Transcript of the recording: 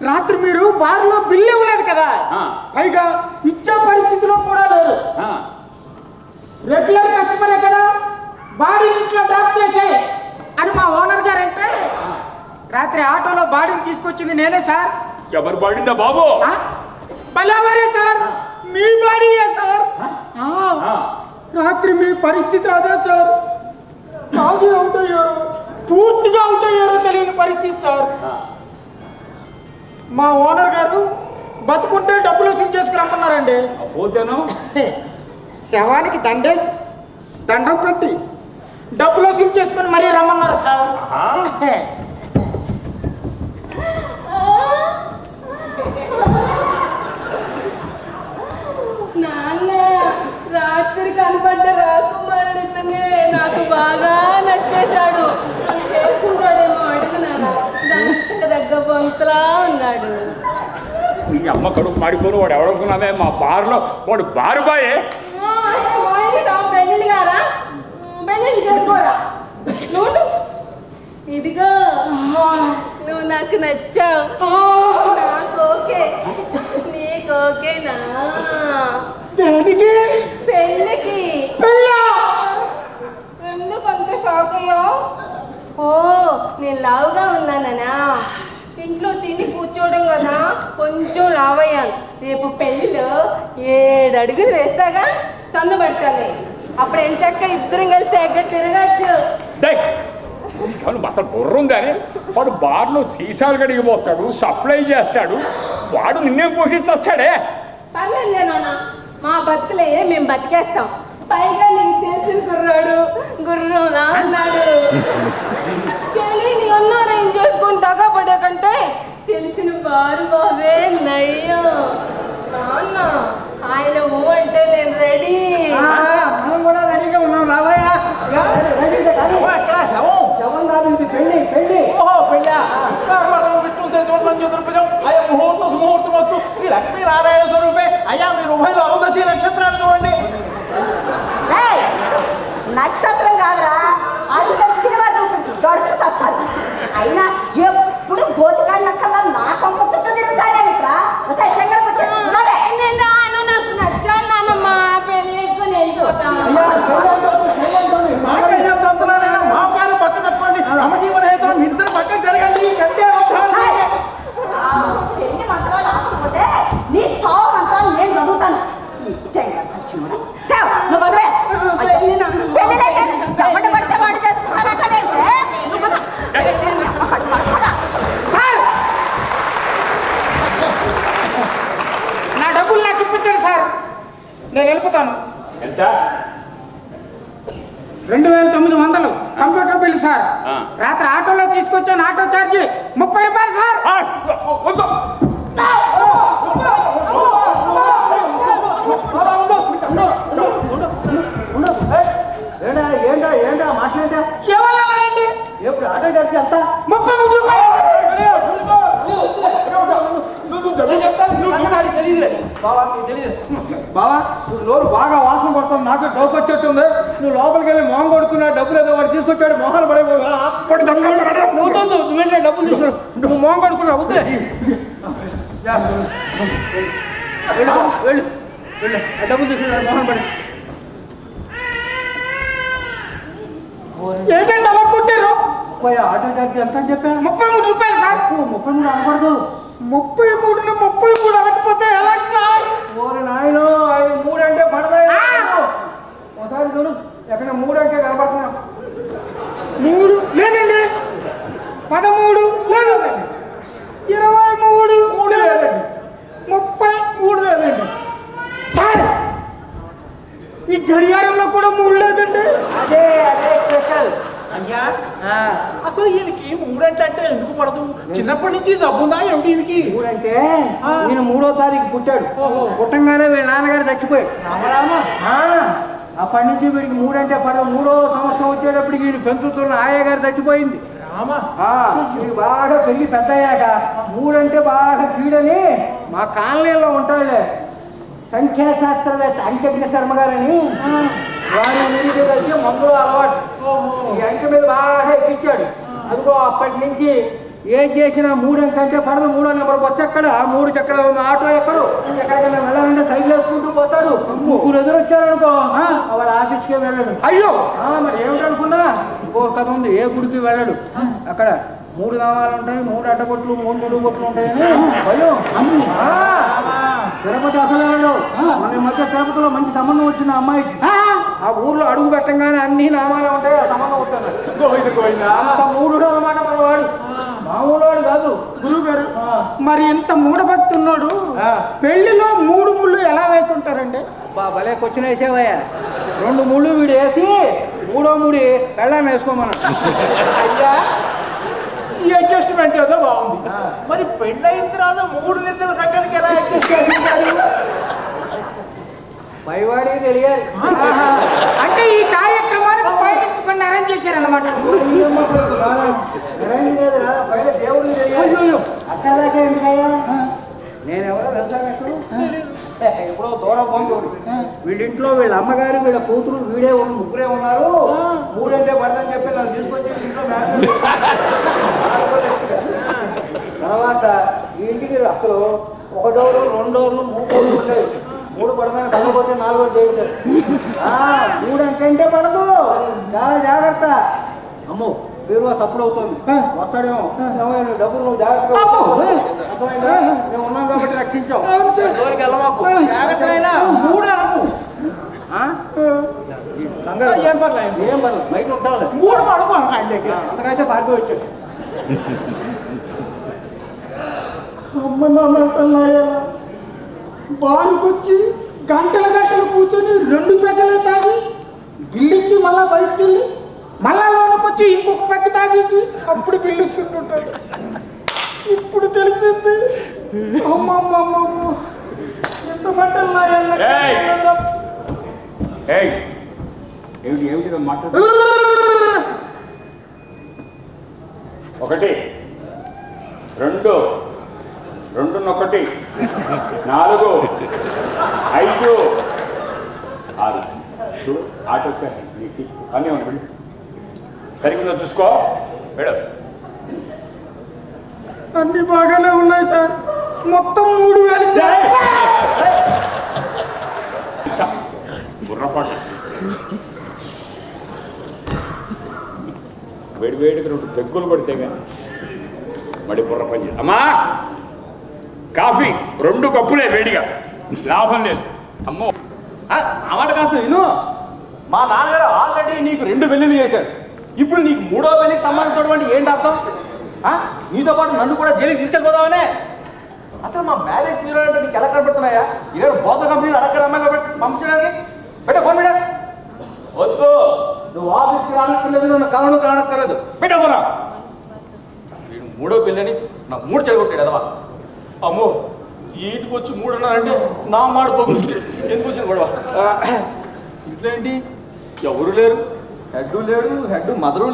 రాత్రి మీరు బార్లో బిల్లు ఇవ్వలేదు కదా. పైగా ఇచ్చే పరిస్థితిలో కూడా లేదు రెగ్యులర్ కస్టమరే కదా? బాడీ ఇంట్లో డ్రాప్ చేసే అని మా ఓనర్ గారు అంటే రాత్రి ఆటోలో బాడీని తీసుకొచ్చింది నేనే సార్. ఎవరు పడిందా బాబు? ఆ? భలేవారే సార్. మీ బాడీయే సార్. రాత్రి మీ పరిస్థితి అదే సార్. తాగి అవుట్ అయ్యారు పూర్తిగా అవుట్ అయ్యారో తెలియని పరిస్థితి సార్. మా ఓనర్ గారు బతుకుంటే డబ్బులు వసూలు చేసుకురమ్మన్నారండి ఆ, పోతేను? శవానికి దండేసి దండం పెట్టి డబ్బులు వసూలు చేసుకుని మరీ రమ్మన్నారు సార్ ఆ, హే, నాన్న రాత్రి కనపడ్డ రాకుమారుడితోనే నాకు బాగా నచ్చేశాడు మనం చేసుకుంటాడేమో అడుగునానా దంతక బొంతలా ఉన్నాడు ఈ అమ్మ కడుపు మాడిపోను వాడు ఎవడనుకున్నావే మా బార్లో వాడు బారు బాయే ఇదిగో. నువ్వు నాకు నచ్చావు. నాకు ఓకే. నీకు ఓకేనా దేనికి? పెళ్ళికి. పెళ్ళా? ఎందుకు అంత షాక్ అయ్యో ఓ నేను లావుగా ఉన్నాననా? ఇంట్లో తిని కూర్చోవడం కదా కొంచెం లావయ్యాను రేపు పెళ్ళిలో ఏడు అడుగులు వేస్తాగా సన్ను పడతాను అప్పుడు ఏం చక్క ఇద్దరం కలిసి తెగ తిరగచ్చు. అసలు బుర్ర ఉందని వాడు బార్లో సీసాలు కడిగిపోతాడు సప్లై చేస్తాడు వాడు నిన్నేం పోషించేస్తాడే. పర్లేదు నాన్న మా బతుకులే మేము బతికేస్తాం. పైగా నీకు తెలిసిన కుర్రాడు గుర్రంలా ఉన్నాడు తెలియని ఉన్నాడు ఏం చేసుకొని తగపడే కంటే తెలిసిన వారు బాబే నయ్యం నాన్న ఆయన ఊ అంటే నేను రెడీ మనం కూడా రెడీగా ఉన్నాం రావయ్యా రెడీ కానీ ఎక్కడ శవం శవం కాదు ఇది పెళ్ళి పెళ్ళి ఓహో పెళ్ళా కర్మరం విష్ణు చతుర్భుజం చతుర్భుజం ముహూర్త సుముహూర్తం వస్తు. శ్రీ లక్ష్మీ నారాయణ స్వరూపే. అయ్యా మీరు ఉభయలు అరుంధతి నక్షత్రాలు చూడండి. నక్షత్రం కాదురా. అంత సినిమా చూస్తుంది దొడుచు అయినా ఎప్పుడు గోతికాయ నక్కలా నా కొంప చుట్టూ తిరుగుతాడే ఇక్కడ ఒకసారి శంకర్కి వచ్చి చూడాలి. నేను రాను నాకు నచ్చాను నాన్నమ్మ పెళ్ళి చేసుకుని వెళ్ళిపోతాను అయ్యా పెళ్ళి మామగారు పక్క చెప్పండి సమజీవన హేతులు ఇద్దరు పక్క జరగండి కంటే ఏయ్, ఆ, పెళ్ళి మంత్రాలు ఆపకపోతే నీ చావు మంత్రాలు నేను చదువుతాను ఈ శంకర్ సచ్చినోడా. చావు, నువ్వు వదిలే. పెళ్ళి నాన్న. పెళ్ళి లేదు. ఎవడు పడితే వాడు చేసుకుంటానంటావేంటి? నువ్వు పద. పద, పద. సార్ నా డబ్బులు నాకు ఇప్పించండి సార్ నేను వెళ్ళిపోతాను. ఎంత? రెండు వేల తొమ్మిది వందలు. Computer bill sir. రాత్రి ఆటోలో తీసుకొచ్చాను ఆటో ఛార్జీ ముప్పై రూపాయలు సార్ ఆ, వద్దు. ఏంటా ఏంటా ఏంటా మాట్లాడా ఎవరండి ఎప్పుడు ఆటో చేస్తే ఎంత ముప్పై మూడు రూపాయలు బావా నువ్వు నోరు బాగా వాసన పడుతుంది నాకు డౌట్ వచ్చేట్టుంది. నువ్వు లోపలికి వెళ్ళి మొహం కొడుకున్నా డబ్బులు ఏదో వాడు తీసుకొచ్చాడు మొహాలు పడిపోగా నువ్వు తోదు, నువ్వు వెళ్ళి డబ్బులు తీసుకుని నువ్వు మోహం కడుకున్నా వద్దే. వెళ్ళు వెళ్ళు. వెళ్ళు. డబ్బులు తీసుకున్నాడు మొహం పడి ఏంటండి అలా కొట్టారు? ముప్పై ఆటో ఛార్జీ ఎంత అని చెప్పా ముప్పై మూడు రూపాయలు సార్. ముప్పై మూడు అనకూడదు. ముప్పై మూడును ముప్పై మూడు అనకపోతే ఎలా సార్ ఓరి నాయను అది మూడు అంటే పడదా ఒకసారి చూడు ఎక్కడ మూడు అంటే కనబడుతున్నా మూడు లేదండి పదమూడు లేదండి ఇరవై మూడు మూడు లేదండి ముప్పై మూడు లేదండి సార్ ఈ గడియారంలో కూడా మూడు లేదండి అదే అదే స్పెషల్ అయ్యా అసలు ఈయనకి మూడంటే అంటే ఎందుకు పడదు? చిన్నప్పటి నుంచి జబ్బుందా ఏమిటి ఈయనకి? మూడంటే నేను మూడో తారీఖు పుట్టాడు. పుట్టంగానే వీళ్ళ నాన్నగారు చచ్చిపోయాడు. రామరామా ఆ, అప్పటి నుంచి వీడికి మూడంటే పడదు. మూడో సంవత్సరం వచ్చేటప్పటికి వీడు పెంచుతున్న ఆయా గారు చచ్చిపోయింది. వీడు బాగా పెరిగి పెద్ద అయ్యాక మూడంటే బాగా కీడని మా కాలనీలో ఉంటాడులే. సంఖ్యాశాస్త్రవేత్త అంకెగ్న శర్మ గారని వారి వీడికి కలిసి మందులు అలవాటు. ఈ అంకె మీద బాగా ఎక్కించాడు. అదిగో అప్పటి నుంచి ఏం చేసినా మూడు కంటే పడదు మూడో నెంబర్ బస్సు ఎక్కడ మూడు చక్రాలు ఉన్న ఆటో ఎక్కడు ఎక్కడికైనా వెళ్ళాలంటే సైకిల్ వేసుకుంటూ పోతాడు. ముగ్గురు ఎదురు వచ్చారనుకో వాళ్ళ ఆఫీస్కే వెళ్ళడు. అయ్యో! మరి ఏమిటనుకున్నా ఇంకో కథ ఉంది ఏ గుడికి వెళ్ళడు. అక్కడ మూడు నామాలు ఉంటాయి మూడు అడ్డబొట్లు మూడు నిలువు బొట్లు ఉంటాయని భయం. తిరుపతి అసలు వెళ్ళడు. మన మధ్య తిరుపతిలో మంచి సంబంధం వచ్చిన అమ్మాయికి. ఆ, ఊర్లో అడుగు పెట్టంగానే అన్ని నామాలు ఉంటాయి? ఆ సంబంధం అంత మూడు అనమాట మన వాడు మామూలు వాడు కాదు. గురువు గారు మరి ఇంత ఆ. పెళ్ళిలో మూడు ముళ్ళు ఎలా వేసి ఉంటారండి బా భలే కొచ్చిన వేసేవయ్యా. రెండు ముళ్ళు వీడు వేసి మూడో ముడి పెళ్ళాం వేసుకోమన్నాడు. అయ్యా ఈ అడ్జస్ట్మెంట్ ఏదో బాగుంది. మరి పెళ్ళైన తర్వాత మూడు నిద్రల తెలియాలి. అంటే ఈ కార్యక్రమానికి పైకి కొన్ని అరేంజ్ చేశారన్నమాట పైన దేవుడికి తెలియాలి. అక్కడ దాకా ఎందుకయ్యా నేను ఎవరో తెలుసా మీకు? ఎప్పుడో దూరం పోయి వీళ్ళింట్లో వీళ్ళ అమ్మగారు వీళ్ళ కూతురు వీడే ముగ్గురే ఉన్నారు. మూడంటే పడదని చెప్పి నన్ను తీసుకొచ్చి ఇంట్లో తర్వాత ఈ ఇంటికి అసలు ఒక డోరు రెండు డోర్లు మూడు డోర్లు ఉండేవి. పడదని కళ్ళపోతే నాలుగో చేయించారు మూడు అంటే పడదు. చాలా జాగ్రత్త. అమ్మో బీరువా సప్పుడు అవుతుంది. వస్తాడేమో. డబ్బులు నువ్వు జాగ్రత్తగా. అర్థమైందా? మేము ఉన్నాం కాబట్టి రక్షించాం. జోలికి వెళ్ళమాకు. మూడు అనకు ఏం పర్లేదు. ఏం పర్లేదు బయట ఉంటావులే. మూడు పడకు అంతకైతే భార్గవ వచ్చాడు. అమ్మ నాన్నయ్య బాలుకొచ్చి గంటల గంటలు కూర్చొని రెండు పెద్దలు తాగి గిల్లిచ్చి మళ్ళా బయటికి వెళ్ళి మళ్ళా లోనకొచ్చి ఇంకొక పెద్ద తాగేసి అప్పుడు బిల్లిస్తుంటుంటాడు ఇప్పుడు తెలిసింది. అమ్మమ్మమ్మమ్మ. ఎంత మంటలు ఏయ్! ఏయ్! ఏమిటి ఏమిటి మాట్లాడు? ఒకటి రెండు రెండున్నొకటి. నాలుగు ఐదు ఆరు. చూడు ఆట వచ్చాయి నీకు అన్నీ వెళ్ళు. సరిగ్గా చూసుకో. మేడం అన్ని బాగానే ఉన్నాయి సార్. మొత్తం మూడు వేలు సార్. బుర్రపాటు వేడి వేడికి రెండు పెగ్గులు పడితే కానీ మడి బుర్ర పని. అమ్మా! కాఫీ రెండు కప్పులే వేడిగా. లాభం లేదు. అమ్మో. ఆ మాట కాస్త విను. మా నాన్నగారు ఆల్రెడీ నీకు రెండు పెళ్ళిళ్ళు చేశారు. ఇప్పుడు నీకు మూడో పెళ్ళికి సంబంధించినటువంటి ఏంటి అర్థం? ఆ? నీతో పాటు నన్ను కూడా జైలుకి తీసుకెళ్ళిపోదామనే. అసలు మా మ్యారేజ్ మీరు అంటే నీకు ఎలా కనబడుతున్నాయా ఇదే బోధ కంపెనీలు అడగర అమ్మాయి పంపించడానికి. పెట్టే ఫోన్ మీద వద్దు. నువ్వు ఆఫీస్కి రానక్కర్లేదు నన్ను కలను కానక్కర్లేదు పెట్టే ఫోన్ మూడో పెళ్ళని నా మూడు చెడగొట్టాడు అదవా. అమ్మో ఈ వచ్చి మూడు అన్నారంటే నా మాట పోగుంది ఎందుకు వచ్చింది గొడవ? ఇంట్లో ఏంటి? ఎవరు లేరు? హెడ్ లేడు హెడ్ మదరు